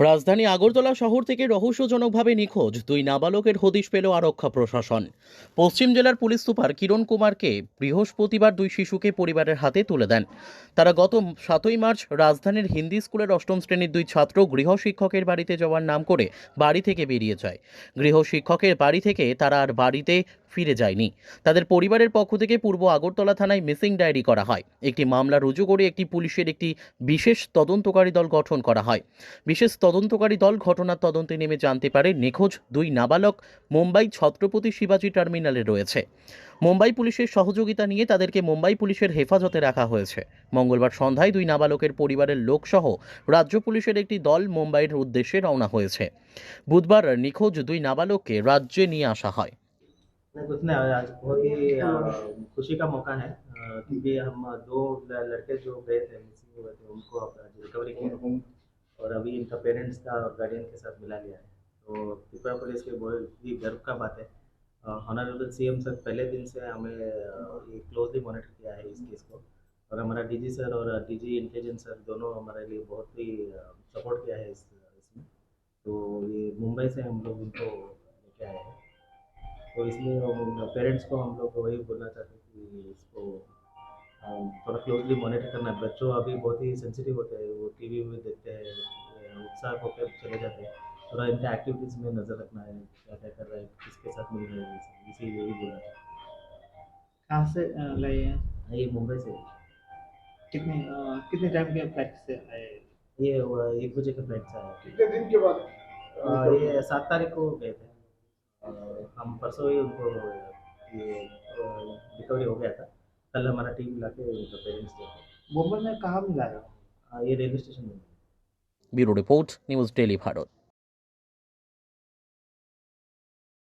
রাজধানী আগরতলা শহর থেকে রহস্যজনকভাবে নিখোঁজ দুই নাবালকের হদিশ পেল আরক্ষা প্রশাসন। পশ্চিম জেলার পুলিশ সুপার কিরণ কুমারকে বৃহস্পতিবার দুই শিশুকে পরিবারের হাতে তুলে দেন। তারা গত সাতই মার্চ রাজধানীর হিন্দি স্কুলের অষ্টম শ্রেণির দুই ছাত্র গৃহ শিক্ষকের বাড়িতে যাওয়ার নাম করে বাড়ি থেকে বেরিয়ে যায়। গৃহ শিক্ষকের বাড়ি থেকে তারা আর বাড়িতে ফিরে যায়নি। তাদের পরিবারের পক্ষ থেকে পূর্ব আগরতলা থানায় মিসিং ডায়েরি করা হয়। একটি মামলা রুজু করে একটি পুলিশের একটি বিশেষ তদন্তকারী দল গঠন করা হয়। বিশেষ তদন্তকারী দল ঘটনার তদন্তে নেমে জানতে পারে, নিখোঁজ দুই নাবালক মুম্বাই ছত্রপতি শিবাজি টার্মিনালে রয়েছে। মুম্বাই পুলিশের সহযোগিতা নিয়ে তাদেরকে মুম্বাই পুলিশের হেফাজতে রাখা হয়েছে। মঙ্গলবার সন্ধ্যায় দুই নাবালকের পরিবারের লোকসহ রাজ্য পুলিশের একটি দল মুম্বাইয়ের উদ্দেশ্যে রওনা হয়েছে। বুধবার নিখোঁজ দুই নাবালককে রাজ্যে নিয়ে আসা হয়। नहीं कुछ नहीं आज बहुत ही खुशी का मौका है क्योंकि हम दो लड़के जो गए थे मिसिंग हुए थे उनको रिकवरी किया और अभी इनका पेरेंट्स का और गार्डियन के साथ मिला लिया है। तो त्रिपुरा पुलिस के बहुत ही गर्व का बात है। ऑनरेबल सीएम सर पहले दिन से हमें ये क्लोजली मॉनिटर किया है इस केस को। और हमारा डीजी सर और डीजी इंटेलिजेंस सर दोनों हमारे लिए बहुत ही सपोर्ट किया है इस इसमें। तो ये मुंबई से हम लोग उनको लेके आए हैं। तो इसलिए पेरेंट्स को हम लोग वही बोलना चाहते हैं कि इसको थोड़ा क्लोजली मॉनिटर करना है। बच्चों अभी बहुत ही सेंसिटिव होते हैं वो टीवी में देखते हैं उत्साह होकर चले जाते हैं। थोड़ा इनके एक्टिविटीज़ में नज़र रखना है क्या क्या कर रहे हैं किसके साथ मिल रहे हैं इसी यही बोलना है। कहाँ से लाए हैं? ये मुंबई से। कितने कितने टाइम के फ़्लाइट से आए? ये एक बजे का फ़्लाइट से आया कितने दिन के बाद? ये सात तारीख को गए थे। हम परसों ही उनको ये रिकवरी हो गया था। कल हमारा टीम मिला के उनका पेरेंट्स गया मुंबई में कहाँ मिला हाँ, ये रेलवे स्टेशन में। Bureau report news daily Bharat.